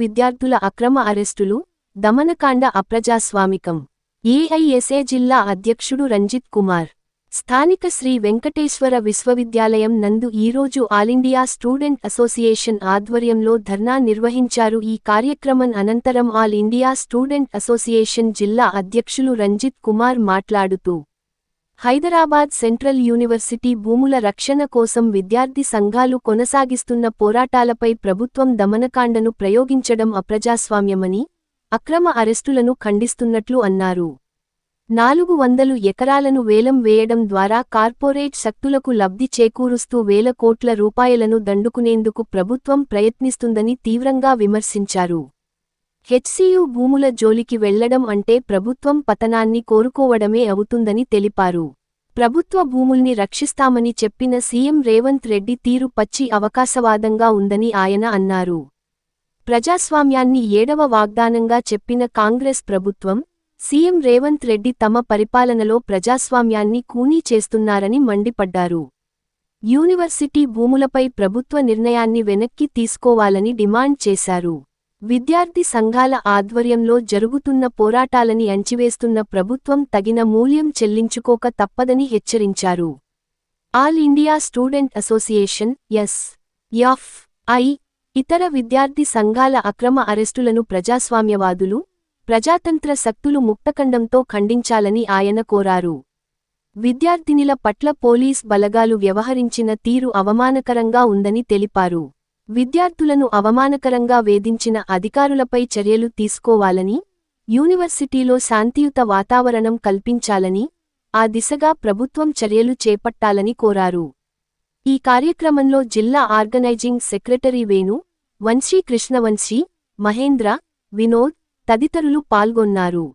విద్యార్థుల అక్రమ అరెస్టులు దమనకాండ అప్రజాస్వామికం. ఏఐఎస్ఏ జిల్లా అధ్యక్షుడు రంజిత్ కుమార్. స్థానిక శ్రీ వెంకటేశ్వర విశ్వవిద్యాలయం నందు ఈరోజు ఆలిండియా స్టూడెంట్ అసోసియేషన్ ఆధ్వర్యంలో ధర్నా నిర్వహించారు. ఈ కార్యక్రమం అనంతరం ఆల్ ఇండియా స్టూడెంట్ అసోసియేషన్ జిల్లా అధ్యక్షులు రంజిత్ కుమార్ మాట్లాడుతూ హైదరాబాద్ సెంట్రల్ యూనివర్సిటీ భూముల రక్షణ కోసం విద్యార్థి సంఘాలు కొనసాగిస్తున్న పోరాటాలపై ప్రభుత్వం దమనకాండను ప్రయోగించడం అప్రజాస్వామ్యమని అక్రమ అరెస్టులను ఖండిస్తున్నట్లు అన్నారు. నాలుగు వందలు ఎకరాలను వేలం వేయడం ద్వారా కార్పొరేట్ శక్తులకు లబ్ధి చేకూరుస్తూ వేల కోట్ల రూపాయలను దండుకునేందుకు ప్రభుత్వం ప్రయత్నిస్తుందని తీవ్రంగా విమర్శించారు. హెచ్సియు భూముల జోలికి వెళ్ళడం అంటే ప్రభుత్వం పతనాన్ని కోరుకోవడమే అవుతుందని తెలిపారు. ప్రభుత్వ భూముల్ని రక్షిస్తామని చెప్పిన సీఎం రేవంత్ రెడ్డి తీరు పచ్చి అవకాశవాదంగా ఉందని ఆయన అన్నారు. ప్రజాస్వామ్యాన్ని ఏడవ వాగ్దానంగా చెప్పిన కాంగ్రెస్ ప్రభుత్వం సీఎం రేవంత్ రెడ్డి తమ పరిపాలనలో ప్రజాస్వామ్యాన్ని కూనీ చేస్తున్నారని మండిపడ్డారు. యూనివర్సిటీ భూములపై ప్రభుత్వ నిర్ణయాన్ని వెనక్కి తీసుకోవాలని డిమాండ్ చేశారు. విద్యార్థి సంఘాల ఆధ్వర్యంలో జరుగుతున్న పోరాటాలని అంచివేస్తున్న ప్రభుత్వం తగిన మూల్యం చెల్లించుకోక తప్పదని హెచ్చరించారు. All India Student Association S. F. I. ఇతర విద్యార్థి సంఘాల అక్రమ అరెస్టులను ప్రజాస్వామ్యవాదులు ప్రజాతంత్ర శక్తులు ముక్తఖండంతో ఖండించాలని ఆయన కోరారు. విద్యార్థినిల పట్ల పోలీస్ బలగాలు వ్యవహరించిన తీరు అవమానకరంగా ఉందని తెలిపారు. విద్యార్థులను అవమానకరంగా వేధించిన అధికారులపై చర్యలు తీసుకోవాలని యూనివర్సిటీలో శాంతియుత వాతావరణం కల్పించాలని ఆ దిశగా ప్రభుత్వం చర్యలు చేపట్టాలని కోరారు. ఈ కార్యక్రమంలో జిల్లా ఆర్గనైజింగ్ సెక్రటరీ వేణు వంశీ కృష్ణవంశీ మహేంద్ర వినోద్ తదితరులు పాల్గొన్నారు.